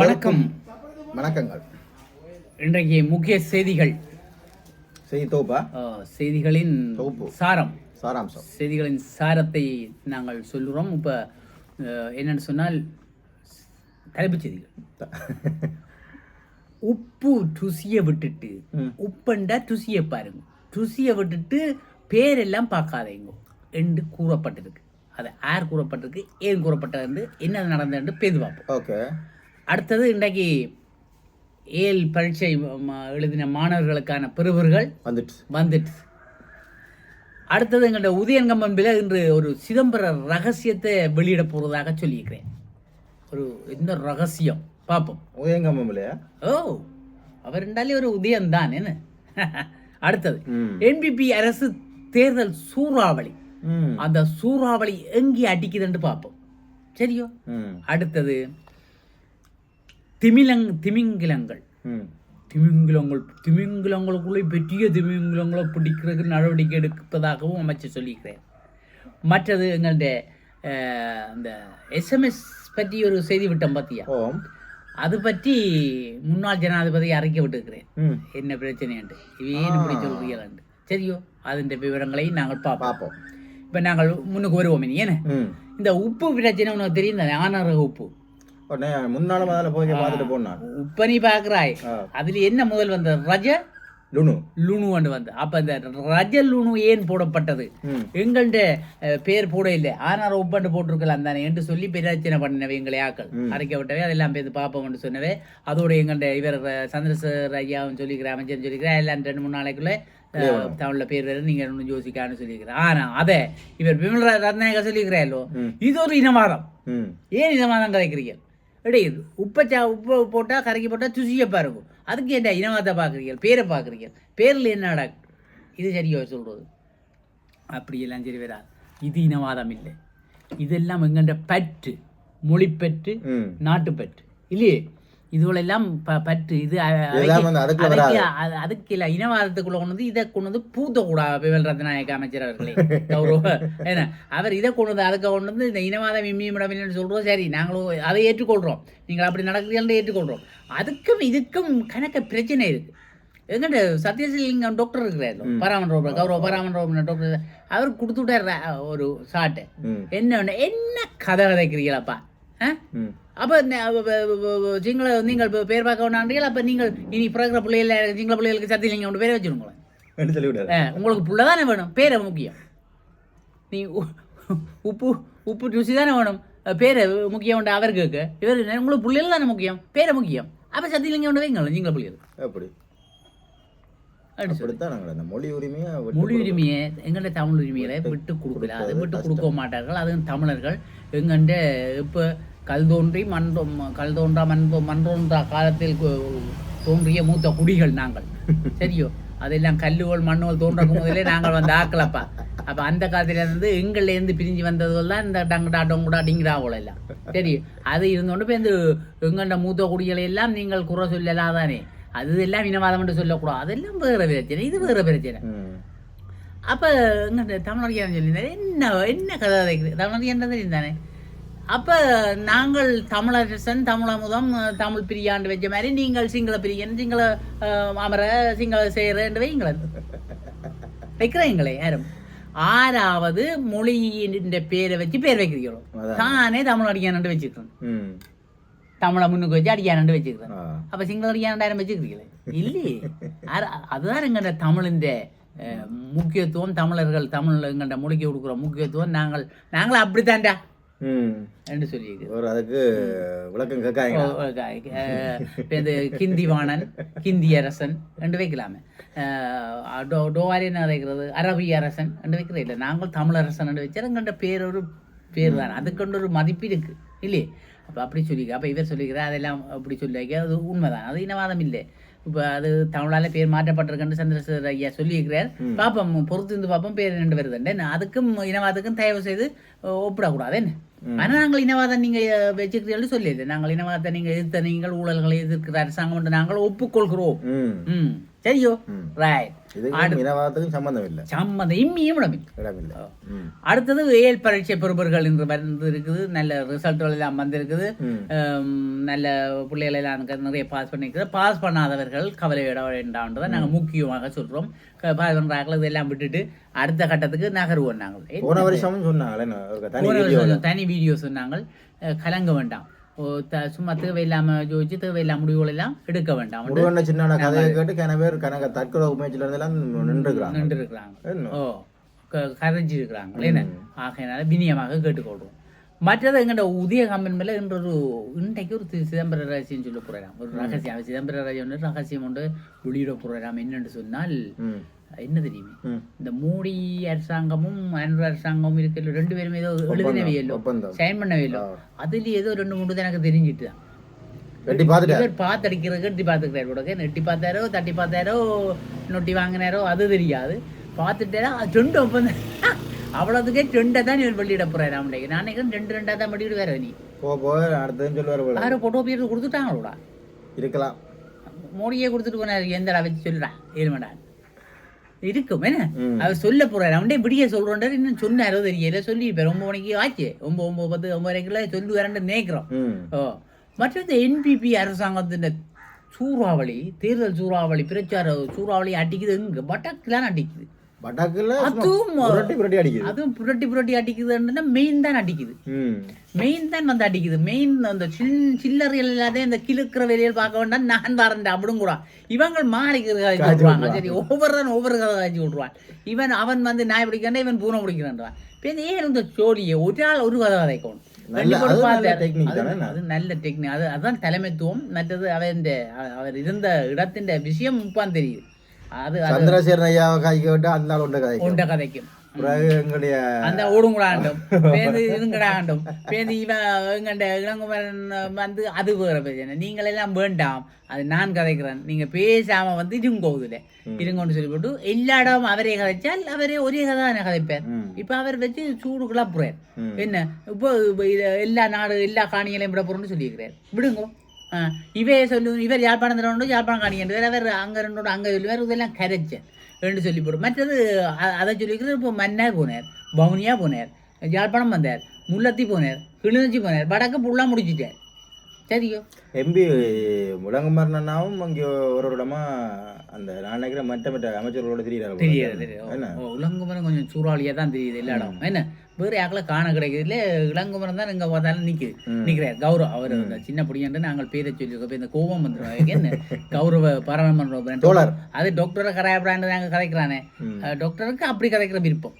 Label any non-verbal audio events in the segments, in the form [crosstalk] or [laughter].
வணக்கம். வணக்கங்கள். இன்றைக்கு முக்கிய செய்திகள். செய்தி தொகுப்பா? செய்திகளின் தொகுப்பு. சாரம். சாராம்சம். செய்திகளின் சாரத்தை நாங்கள் சொல்லுறோம். இப்போ என்னன்னு சொன்னால் தலைப்புச் செய்திகள். உப்பு ருசியை விட்டுட்டு. உப்பண்டா ருசியை பாருங்க. ருசியை விட்டுட்டு பேரெல்லாம் பார்க்காதீங்க. என்று கூறப்பட்டிருக்கு. அது யார் கூறப்பட்டிருக்கு ஏன் கூறப்பட்டது என்ன நடந்தது பேது பார்ப்போம். ஓகே. அடுத்தது இன்றைக்கு ஏல் பரீட்சை எழுதின மாணவர்களுக்கான பெறுவர்கள் வந்துட்டு வந்துட்டு அடுத்தது எங்கள்ட உதயங்கம்பன்பில் இன்று ஒரு சிதம்பர ரகசியத்தை வெளியிட போகிறதாக சொல்லியிருக்கிறேன். ஒரு இந்த ரகசியம்? பார்ப்போம் உதயங்கம்மம் இல்லையா ஓ அவர் என்றாலே ஒரு உதயம்தான் என்ன? [laughs] அடுத்தது என்பிபி அரசு தேர்தல் சூறாவளி. அந்த சூறாவளி எங்கே அடிக்குதுன்னு பார்ப்போம் சரியோ? அடுத்தது திமிலங் திமிங்கிலங்கள். திமிங்கிலங்கள் திமிங்கிலங்களுக்குள்ளே பெரிய திமிங்கிலங்களை பிடிக்கிறதுக்கு நடவடிக்கை எடுப்பதாகவும் அமைச்சர் சொல்லியிருக்கிறேன் மற்றது எங்களுடைய அஹ், அந்த எஸ்எம்எஸ் பற்றி ஒரு செய்தி விட்டோம் பார்த்தியா அது பற்றி முன்னாள் ஜனாதிபதி அறிக்கை விட்டுருக்கிறேன் என்ன பிரச்சனைண்டு இவையே இப்படி சொல்றீங்களாண்டு சரியோ? அதன் விவரங்களை நாங்கள் பார்ப்போம். இப்போ நாங்கள் முன்னுக்கு வருவோம் ஏன்னு இந்த உப்பு பிரச்சனை உனக்கு தெரியும் தானே ஆனரக உப்பு. முன்னால முதல்ல போய் பார்த்துட்டு போனான். உப்ப நீ பார்க்குறாய் ஆ. அதுல என்ன முதல் வந்த? ரஜ? லுனு. லுணு வந்து வந்து. அப்ப இந்த ரஜ லுணு ஏன் போடப்பட்டது? எங்கள்ட பேர் போட இல்லை. ஆனார் உப்பண்டு போட்டிருக்கலாம் தானே என்று சொல்லி பிரச்சனை பண்ணினவை எங்களை ஆக்கள். அரைக்க விட்டவே அதெல்லாம் பேர் பார்ப்போம்னு சொன்னவே. அதோட எங்கள்ட இவர் சந்திரசேகர் ஐயாவும் சொல்லிக்கிறேன் அமைச்சர் சொல்லிக்கிறேன் எல்லாம் ரெண்டு மூணு நாளைக்குள்ள தமிழ்ல பேர் வேறு நீங்க ஒன்று யோசிக்கான்னு சொல்லிக்கிறேன். ஆனா அதை இவர் விமல் ரத்நாயகா சொல்லிக்கிறாரோ ம். இது ஒரு இனவாதம். ஏன் இனவாதம் கலைக்கிறீங்க இடையுது உப்பை சா உப்பு போட்டால் கரைக்கி போட்டால் துசியை பாருங்க. அதுக்கு என்ன இனவாதத்தை பார்க்குறீங்க பேரை பார்க்குறீங்க பேரில் என்னடா இது சரியோ சொல்கிறது அப்படியெல்லாம் சரி வராது இது இனவாதம் இல்லை. இதெல்லாம் எங்கள்ட பற்று மொழிப்பற்று நாட்டுப்பற்று இல்லையே? இதுகளெல்லாம் ப பற்று இது அதுக்கு அது- அதுக்கு இல்லை இனவாதத்துக்குள்ள கொண்டு வந்து இதை கொண்டு வந்து பூத்தக்கூடாது விமல் ரத்நாயக அமைச்சர் அவர்களே. [laughs] கௌரவ ஏன்னா அவர் இதை கொண்டு வந்து அதுக்கு கொண்டு வந்து இந்த இனவாதம் இம்மியமிடமில்லைன்னு சொல்கிறோம் சரி. நாங்களும் அதை ஏற்றுக்கொள்கிறோம் நீங்கள் அப்படி நடக்கிறீங்கன்னு ஏற்றுக்கொள்கிறோம் அதுக்கும் இதுக்கும் கணக்க பிரச்சனை இருக்கு. எங்கிட்ட சத்யசிலிங்கம் டாக்டர் இருக்கிறார். பராமன் ரோபர் கௌரவ பராமன் ரோபர் டாக்டர் அவர் கொடுத்து விட்டார் ஒரு சாட்டை. என்ன என்ன கதை ம் அப்போ சிங்கள நீங்கள் பேர் பார்க்க வேணான்றீங்களா அப்போ நீங்கள் இனி பிறகுற பிள்ளைகள சிங்கள பிள்ளைகளுக்கு சத்தியலிங்கம் கொண்டு பேரை வச்சிருங்களேன் உங்களுக்கு புள்ள தானே வேணும்? பேரை முக்கியம். நீ உப்பு உப்பு ருசி தானே வேணும் பேரை முக்கியம் உண்டு அவர் கேட்க இவர் உங்களுக்கு பிள்ளைகள் தானே முக்கியம்? பேரை முக்கியம். அப்போ சத்தியலிங்கம் கொண்டு வைங்களேன் சிங்கள பிள்ளைகள் அப்படி. மொழி உரிமையை மொழி உரிமையை எங்கள்ட தமிழ் உரிமைகளை விட்டு கொடுக்கல. அது விட்டு கொடுக்க மாட்டார்கள். அதுவும் தமிழர்கள். எங்கண்ட இப்போ கல் தோன்றி மண் கல் தோன்றா மண் தோன்றா காலத்தில் தோன்றிய மூத்த குடிகள் நாங்கள். சரியோ? அதெல்லாம் கல்லுகள் மண்ணுகள் தோன்றக்கு முதலே நாங்கள் வந்து ஆக்கலப்பா அப்போ அந்த காலத்துல இருந்து எங்கள்லேருந்து பிரிஞ்சு வந்ததுகள் தான் இந்த டங்குடா டொங்குடா டிங்கிறாவோல எல்லாம். சரி அது இருந்தோண்டு இப்போ இந்த எங்கண்ட மூத்த குடிகளை எல்லாம் நீங்கள் குறை சொல்லலாதானே? அது எல்லாம் இனவாதம் என்று சொல்லக்கூடாது. அதெல்லாம் வேற பிரச்சனை இது வேற பிரச்சனை. அப்போ இங்கே தமிழறியான்னு சொல்லியிருந்தாரு என்ன என்ன கதை வைக்கிறது தமிழறியான் தெரியும் தானே அப்போ நாங்கள் தமிழரசன் தமிழமுதம் தமிழ் பிரியாண்டு வச்ச மாதிரி நீங்கள் சிங்கள பிரியன் சிங்கள அமர சிங்கள சேரண்டு வைங்களேன் வைக்கிறீங்களே யாரும். ஆறாவது மொழியின் பேரை வச்சு பேர் வைக்கிறீங்களோ. தானே தமிழ் அடியானண்டு வச்சுக்கிறேன் தமிழை முன்னுக்கு வச்சு அடியானண்டு வச்சுக்கிறேன் அப்ப சிங்கள அடியாண்டாயிரம் வச்சுக்கிறீங்களே இல்லையே. அதுதான் எங்கள்ட தமிழின் முக்கியத்துவம் தமிழர்கள் தமிழ் எங்கள்ட மொழிக்கு கொடுக்குற முக்கியத்துவம் நாங்கள் நாங்கள் அப்படித்தான்டா. என்று சொல்லியிருக்கு ஒரு அதுக்கு விளக்கம் கேட்காங்க இந்த கிந்திவாணன் கிந்தி அரசன் என்று வைக்கலாமே. டோ டோவாரி என்ன வைக்கிறது அரபி அரசன் என்று வைக்கிறது. இல்லை நாங்கள் தமிழரசன் என்று வச்சா எங்கள்ட பேர் ஒரு பேர் தான். அதுக்கொண்டு ஒரு மதிப்பு இருக்கு. இல்லையே? அப்போ அப்படி சொல்லிக்க அப்போ இவர் சொல்லிக்கிறார் அதெல்லாம் அப்படி சொல்லி அது உண்மைதான். அது இனவாதம் இல்லை. இப்போ அது தமிழால பேர் மாற்றப்பட்டிருக்குன்னு சந்திரசேகர் ஐயா சொல்லியிருக்கிறார். பார்ப்போம் பொறுத்து இருந்து பார்ப்போம் பேர் ரெண்டு வருதுண்டு என்ன அதுக்கும் இனவாதத்துக்கும் தயவு செய்து ஒப்பிடக்கூடாது என்ன? ஆனால் நாங்கள் இனவாதம் நீங்கள் வச்சுக்கிறீர்கள் சொல்லியது நாங்கள் இனவாதத்தை நீங்கள் எதிர்த்த நீங்கள் ஊழல்களை எதிர்க்கிற அரசாங்கம் நாங்கள் ஒப்புக்கொள்கிறோம். ம். சரியோ. ரைட் இனவாதத்துக்கும் சம்பந்தம் இல்லை இம்மியும் இடமில்லை அடுத்தது ஏஎல் பரீட்சை பெறுபவர்கள் என்று வந்து இருக்குது நல்ல ரிசல்ட்டுகள் எல்லாம் வந்திருக்குது நல்ல பிள்ளைகள் எல்லாம் நிறைய பாஸ் பண்ணிருக்குது பாஸ் பண்ணாதவர்கள் கவலையிட வேண்டாம்ன்றதை நாங்கள் முக்கியமாக சொல்கிறோம் பாஸ் பண்ணுறாங்களோ இதெல்லாம் விட்டுட்டு அடுத்த கட்டத்துக்கு நகருவோம் நாங்கள் போன நான் ஒரு தனி வீடியோ வருஷம் சொன்னாங்க கலங்க வேண்டாம் சும்மா தேவையில்லாம யோசிச்சு தேவையில்லாம முடிவுகள் எல்லாம் எடுக்க வேண்டாம் முருகண்ண சின்ன கதையை கேட்டு கன பேர் கணக்க தற்கொலை முயற்சியில இருந்தெல்லாம் நின்றுக்கிறாங்க நின்று இருக்கிறாங்க என்ன? ஓ கரைஞ்சி இருக்கிறாங்க என்ன ஆகையினால வினியமாக கேட்டுக்கொள்றோம் மற்றது எங்கள்ட உதய கம்பன் மேல ஒரு இன்றைக்கு ஒரு சிதம்பர ரகசியம் சொல்ல போறாராம் ஒரு ரகசியம் சிதம்பர ரகசியம் ரகசியம் ஒன்று வெளியிட போறாராம் என்னன்னு சொன்னால் என்ன தெரியுமே இந்த மோடி அரசாங்கமும் அன்வர் அரசாங்கமும் இருக்கிற ரெண்டு பேருமே ஏதோ எழுதினவே இல்லை ஒப்பந்தம். சைன் பண்ணவே இல்லை அதுல ஏதோ ரெண்டு மூணு எனக்கு தெரிஞ்சிட்டு தான். வெட்டி பார்த்துட்டேன் இவர் பார்த்து அடிக்கிறதுக்கு எட்டி பார்த்துக்கிறாரு கூட நெட்டி பார்த்தாரோ தட்டி பார்த்தாரோ நொட்டி வாங்கினாரோ அது தெரியாது. பார்த்துட்டேனா ரெண்டு ஒப்பந்தம். அவ்வளோதுக்கே ரெண்டை தான் இவர் வெளியிட போறாரு அவனுக்கு நான் நினைக்கிறேன் ரெண்டு ரெண்டா தான் வெளியிட வேற நீ. போக போக அடுத்ததுன்னு சொல்லுவார் யாரும் போட்டோ பேர் கொடுத்துட்டாங்களோடா? இருக்கலாம். மோடியே கொடுத்துட்டு போனாரு எந்தடா வச்சு சொல்லுடா ஏழுமடா இருக்கும் என்ன. அவர் சொல்ல போறாரு. அவன்டே விடிய சொல்றோன்றாரு. இன்னும் சொன்னாரோ தெரியல. சொல்லி இப்போ ஒன்பது மணிக்கு ஆச்சு. ஒன்பது ஒன்பது பத்து ஒன்பது சொல்லி வரேன்னு நினைக்கிறோம் ஓ. மற்றது என்பிபி அரசாங்கத்தின் சூறாவளி தேர்தல் சூறாவளி பிரச்சார சூறாவளி அடிக்குது எங்க பட்டாக்குலாம் அடிக்குது. பட்டாக்குல அதுவும் புரட்டி புரட்டி அடிக்குது. அதுவும் புரட்டி புரட்டி அடிக்குதுன்னா மெயின் தான் அடிக்குது. மெயின் தான் வந்து அடிக்குது. மெயின் அந்த சில் சில்லறைகள் இல்லாத இந்த கிழக்கிற வேலையில் பார்க்க வேண்டாம். நான் வரேன் அப்படியும் கூட. இவங்க மாறிக்கிற காய்ச்சி விட்ருவாங்க சரி ஒவ்வொரு தான் ஒவ்வொரு கதை காய்ச்சி விட்ருவான் இவன் அவன் வந்து நாய் பிடிக்கிறான் இவன் பூனை பிடிக்கிறான்றான் இப்போ ஏன் இந்த சோழியை ஒரு ஆள் ஒரு கதை கதைக்கணும்? அது நல்ல டெக்னிக் அது அதான் தலைமைத்துவம். மற்றது அவன் அவர் இருந்த இடத்தின் விஷயம் முப்பான் தெரியுது. அது சந்திரசேகரன் ஐயாவை காய்க்க விட்டு அந்த நாள் ஒன்றை கதைக்கும். பிறகு எங்களுடைய அந்த ஓடுங்கடாண்டும் பேந்து இதுங்கடாண்டும் பேந்து இவன் எங்கண்ட இளங்குமரன் வந்து அது வேற பிரச்சனை. நீங்கள் எல்லாம் வேண்டாம். அது நான் கதைக்கிறேன். நீங்க பேசாம வந்து இருங்கோதுல. இருங்கன்னு சொல்லி போட்டு எல்லா இடமும் அவரே கதைச்சால் அவரே ஒரே கதை தானே கதைப்பார். இப்ப அவர் வச்சு சூடு கிளப்புறார். என்ன? இப்போ எல்லா நாடு எல்லா காணிகளையும் விட போறோம்னு சொல்லியிருக்கிறார். விடுங்கோ. இவே சொல்லு இவர் யாழ்ப்பாணம் உண்டு யாழ்ப்பாணம் காணிக்கின்ற அவர் அங்க ரெண்டோட அங்க சொல்லுவார் இதெல்லாம் கரைச்சேன் ரெண்டு சொல்லி போடும் மற்றது அதை சொல்லிக்கிறது இப்போ மன்னார் போனார் பவுனியா போனார் யாழ்ப்பாணம் வந்தார் முல்லத்தி போனார் கிளிநொச்சி போனார் வடக்கு புல்லாக முடிச்சிட்டார் சரியோ எம்பி முழங்குமார் அண்ணாவும் அங்கே ஒரு ஒரு இடமா அந்த நான் நினைக்கிறேன் மற்ற மற்ற அமைச்சர்களோட. தெரியாது தெரியாது. இளங்குமரன் கொஞ்சம் சூறாவளியாக தான் தெரியுது எல்லா இடம் என்ன? வேறு யாக்கில் காண கிடைக்குதுல இளங்குமரன் தான் எங்கே பார்த்தாலும் நிற்குது. நிற்கிறார் கௌரவ் அவர் அந்த சின்ன பிடிங்கன்ட்டு நாங்கள் பேரை சொல்லியிருக்கோம். இந்த கோபம் வந்துடும் என்ன? கௌரவ தோழர். அது டாக்டரை கராயப்படான்னு நாங்கள் கதைக்கிறானே டாக்டருக்கு அப்படி கதைக்கிற விருப்பம்.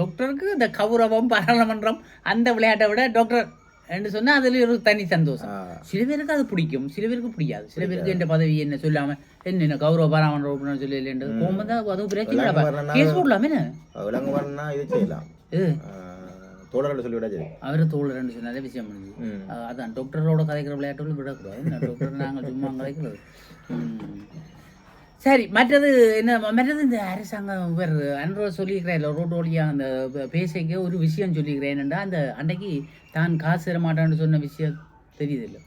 டாக்டருக்கு இந்த கௌரவம் பாராளுமன்றம் அந்த விளையாட்டை விட டாக்டர் என்று சொன்னா அதுல ஒரு தனி சந்தோஷம். சில பேருக்கு அது பிடிக்கும் சில பேருக்கு பிடிக்காது. சில பேருக்கு இந்த பதவி என்ன சொல்லாம என்ன என்ன கௌரவ பாராளுமன்ற உறுப்பினர் சொல்லி இல்லைன்றது கோபம் தான் அதுவும் பிரச்சனை கேஸ் போடலாமே என்ன? இது செய்யலாம். தோழர்கள் சொல்லிவிட சரி அவரு தோழர்னு சொன்னாலே விஷயம் அதான் டாக்டரோட கதைக்கிற விளையாட்டுகள் விடக்கூடாது. டாக்டர் நாங்கள் சும்மா கதைக்கிறது. சரி மற்றது என்ன மற்றது இந்த அரசாங்கம் இவர் அன்றோர் சொல்லியிருக்கிறேன் ரோட்டு வழியாக அந்த பேசைக்கு ஒரு விஷயம் சொல்லியிருக்கிறேன்டா அந்த அன்னைக்கு தான் காசு தர மாட்டான்னு சொன்ன விஷயம் தெரியுது இல்லை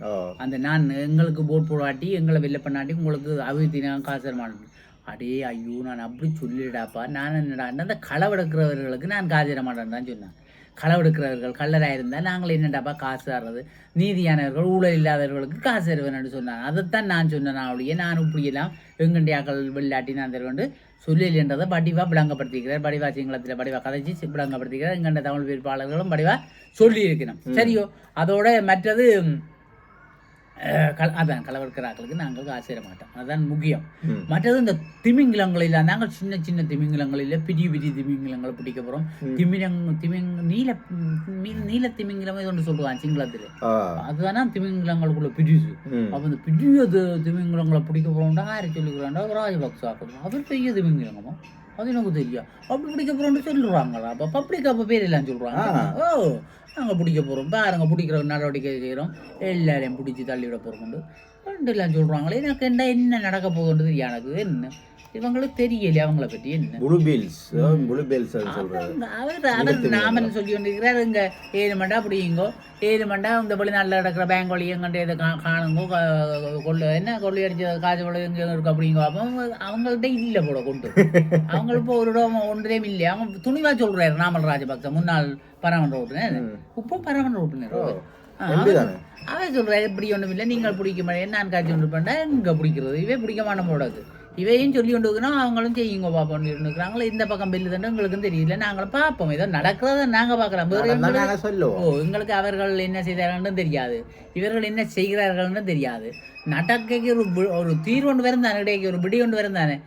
அந்த நான் எங்களுக்கு போட் போடாட்டி எங்களை வெளில பண்ணாட்டி உங்களுக்கு அபிவிருத்தி நான் காசு தர மாட்டேன் அடே ஐயோ நான் அப்படி சொல்லிடாப்பா நான் என்னடா அந்த களவெடுக்கிறவர்களுக்கு நான் காசு தர மாட்டேன்னு தான் சொன்னேன். களவெடுக்கிறவர்கள் கள்ளராக இருந்தால் நாங்கள் என்னடாப்பா காசு தர்றது? நீதியானவர்கள் ஊழல் இல்லாதவர்களுக்கு காசு தருவேன்னு சொன்னாங்க. அதைத்தான் நான் சொன்னேன் அவளையே நான் இப்படியெல்லாம் எங்கண்டியாக்கள் வெள்ளாட்டி நான் தருவேன் சொல்லலைன்றதை படிவா விளங்கப்படுத்திக்கிறார் படிவா சிங்களத்தில் படிவா கதைச்சி விளங்கப்படுத்திக்கிறார் எங்கண்ட தமிழ் வேட்பாளர்களும் படிவா சொல்லியிருக்கணும். சரியோ? அதோட மற்றது கல- அதான் கலவரக்கிறாக்களுக்கு நாங்கள் தர மாட்டோம் அதுதான் முக்கியம். மற்றது இந்த திமிங்கிலங்களில் நாங்கள் சின்ன சின்ன திமிங்கிலங்களில் பெரிய பெரிய திமிங்கிலங்களை பிடிக்க போகிறோம் திமிரங் திமிங் நீல நீல திமிங்கிலம் இது ஒன்று சொல்லுவான் சிங்களத்தில். அதுதானே திமிங்கிலங்களுக்குள்ள பிரிசு ம். அப்போ இந்த பெரிய திமிங்கிலங்களை பிடிக்க போகிறோம்டா யார் சொல்லிக்கிறாண்டா ராஜபக்சா அவர் பெரிய திமிங்கிலங்கம்மா. அது எனக்கு தெரியும் அப்படி பிடிக்க போகிறோம்னு சொல்லுறாங்களா? அப்போ பப்ளிக் அப்போ பேர் எல்லாம் சொல்கிறாங்க ஓ நாங்கள் பிடிக்க போகிறோம் பாருங்க பிடிக்கிற நடவடிக்கை செய்கிறோம் எல்லாரையும் பிடிச்சி தள்ளி விட போகிறோம் எல்லாம் சொல்றாங்களே எனக்கு என்ன என்ன நடக்க போகுதுன்றது எனக்கு என்ன? இவங்களுக்கு தெரியல அவங்கள பற்றி என்ன? புளு பீல்ஸ் புளு பீல்ஸ் அவர் அவர் நாமன் சொல்லி கொண்டிருக்கிறார் இங்க ஏழு மண்டா அப்படிங்கோ ஏழு மண்டா இந்த வெளிநாட்டில் நடக்கிற பேங்க் வழி எங்கள்கிட்ட இதை கா காணுங்கோ கொள்ளு என்ன கொள்ளை அடிச்ச காசு வழி எங்க இருக்கு அப்படிங்கோ. அப்போ அவங்க- அவங்கள்ட்ட இல்லை போல கொண்டு. [laughs] அவங்களுக்கு இப்போ ஒரு இடம் ஒன்றையும் இல்லை அவங்க துணிவா சொல்றாரு நாமல் ராஜபக்ச முன்னாள் பரமன்ற ஓட்டுநர் இப்போ பரமன்ற ஓட்டுநர் அவன் சொல்றாரு இப்படி ஒன்றும் இல்லை நீங்கள் பிடிக்க மாட்டேன் நான் காய்ச்சி ஒன்று பண்ணா எங்க பிடிக்கிறது? இவே பிடிக்க மாட்டோம் போடாது. இவையும் சொல்லி கொண்டு இருக்கிறோம் அவங்களும் செய்யுங்க பாப்போம் இருக்கிறாங்களே இந்த பக்கம் பில்லு தண்டு எங்களுக்கும் தெரியல நாங்களும் பார்ப்போம் ஏதோ நடக்கிறத நாங்க பார்க்கலாம் வேற அதான் எங்களுக்கு- நாங்க சொல்லுவோம். ஓ எங்களுக்கு அவர்கள் என்ன செய்தார்கள்னு தெரியாது. இவர்கள் என்ன செய்கிறார்கள்னு தெரியாது. நடக்கைக்கு ஒரு ஒரு தீர்வு ஒன்று வரும் தானே இடையே ஒரு பிடி ஒன்று வரும் தானே.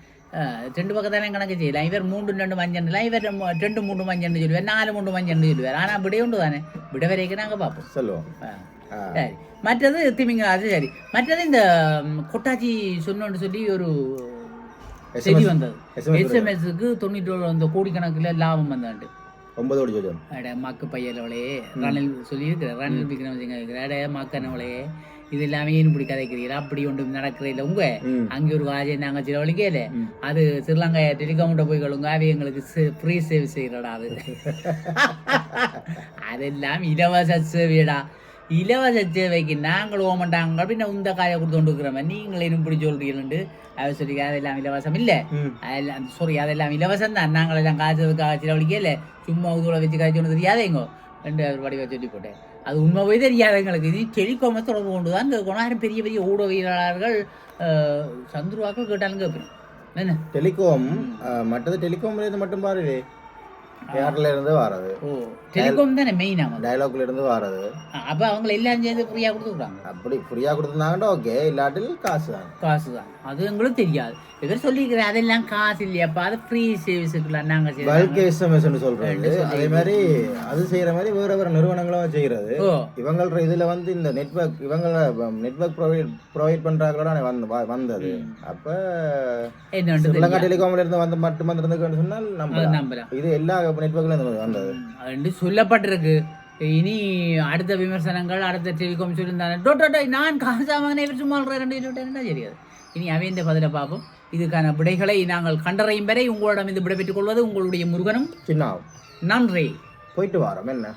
ரெண்டு பக்கத்தானே கணக்கு செய்யலாம் இவர் மூன்று ரெண்டு மஞ்சள் இவர் ரெண்டு மூன்று மஞ்சள் சொல்லுவார் நாலு மூன்று மஞ்சள் சொல்லுவார் ஆனால் விடை உண்டு தானே விட வரைக்கும் நாங்கள் பார்ப்போம் சொல்லுவோம். சரி மற்றது திமிங்க அது சரி மற்றது இந்த கொட்டாச்சி சொன்னோன்னு சொல்லி ஒரு செய்தி வந்தது எஸ்எம்எஸ்க்கு தொண்ணூற்றி அந்த கோடிக்கணக்கில் லாபம் வந்தாண்டு ஒன்பது கோடி சொல்லுவோம் அட மக்கு பையலவளே ரணில் சொல்லியிருக்கிறார் ரணில் விக்ரமசிங்க இருக்கிற அட மக்கனவளே இது எல்லாமே ஏன் இப்படி கதைக்கிறீர் அப்படி ஒன்று நடக்கிற இல்லை. உங்க. அங்கே ஒரு வாஜை நாங்கள் செலவழிக்கல. அது ஸ்ரீலங்கா டெலிகாம்கிட்ட போய் கழுங்க அவை எங்களுக்கு ஃப்ரீ சேவை செய்கிறடா அது. [laughs] அதெல்லாம் இலவச சேவைடா. இலவச சேவைக்கு நாங்கள் ஓமண்டாங்க பின்ன உந்த காயை கொடுத்து கொண்டு இருக்கிறோம் நீங்கள் இன்னும் இப்படி சொல்றீங்கன்னு அவ சொல்லி அதெல்லாம் இலவசம் இல்லை. அதெல்லாம் சாரி அதெல்லாம் இலவசம் தான். நாங்கள் எல்லாம் காசுக்காக செலவழிக்கல சும்மா உதவுல வச்சு காய்ச்சி ஒன்று தெரியாதேங்கோ ரெண்டு அவர் வடிவ சொல்லி போட்டேன். அது உண்மை போய் தெரியாது எங்களுக்கு. இது டெலிகாமை தொடர்பு கொண்டு தான் கேட்கணும் யாரும் பெரிய பெரிய ஊடகவியலாளர்கள் சந்துருவாக்கள் கேட்டாலும் கேட்பணும் என்ன? டெலிகாம் மற்றது இருந்து மட்டும் பாரு ஏர்ல இருந்து வர்றது. ஓ டெலிகாம் தானே மெயின் ஆமாம் டயலாக்ல இருந்து வர்றது. அப்போ அவங்க எல்லாம் சேர்ந்து ஃப்ரீயாக கொடுத்துக்குறாங்க அப்படி ஃப்ரீயா கொடுத்துருந்தாங்கன்னா ஓகே இல்லாட்டில் காசு தான் காசு தான் அது எங்களுக்கு தெரியாது. இவர் சொல்லியிருக்கிறார் அதெல்லாம் காசு இல்லையாப்பா அது ஃப்ரீ சர்வீஸுக்குலாம் செய்யலாம் பல்க் எஸ்எம்எஸ் சொல்றது. அதே மாதிரி அது செய்யற மாதிரி வேற வேற நிறுவனங்களும் செய்யறது. இவங்கள இதுல வந்து இந்த நெட்வொர்க் இவங்கள நெட்வொர்க் ப்ரொவைட் ப்ரொவைட் பண்றாங்களோட வந்து வந்தது. அப்ப ஸ்ரீலங்கா டெலிகாம்ல இருந்து வந்து மட்டும் வந்திருந்துன்னு சொன்னால் நம்ம இது எல்லா நெட்வொர்க்ல இருந்து வந்தது. என்று சொல்லப்பட்டிருக்கு. இனி அடுத்த விமர்சனங்கள் அடுத்த டெலிகாம் சொல்லியிருந்தாங்க டோ டோ, டோ, நான் காசாமகனை இவர் சும்மா ரெண்டு சொல்லிட்டேன்னா தெரியாது இனி அவைந்த பதிலை பார்ப்போம். இதுக்கான விடைகளை நாங்கள் கண்டறையும் வரை உங்களிடம் இது விடைபெற்றுக் கொள்வது உங்களுடைய முருகனும் சின்ன நன்றி. போயிட்டு வரோம் என்ன?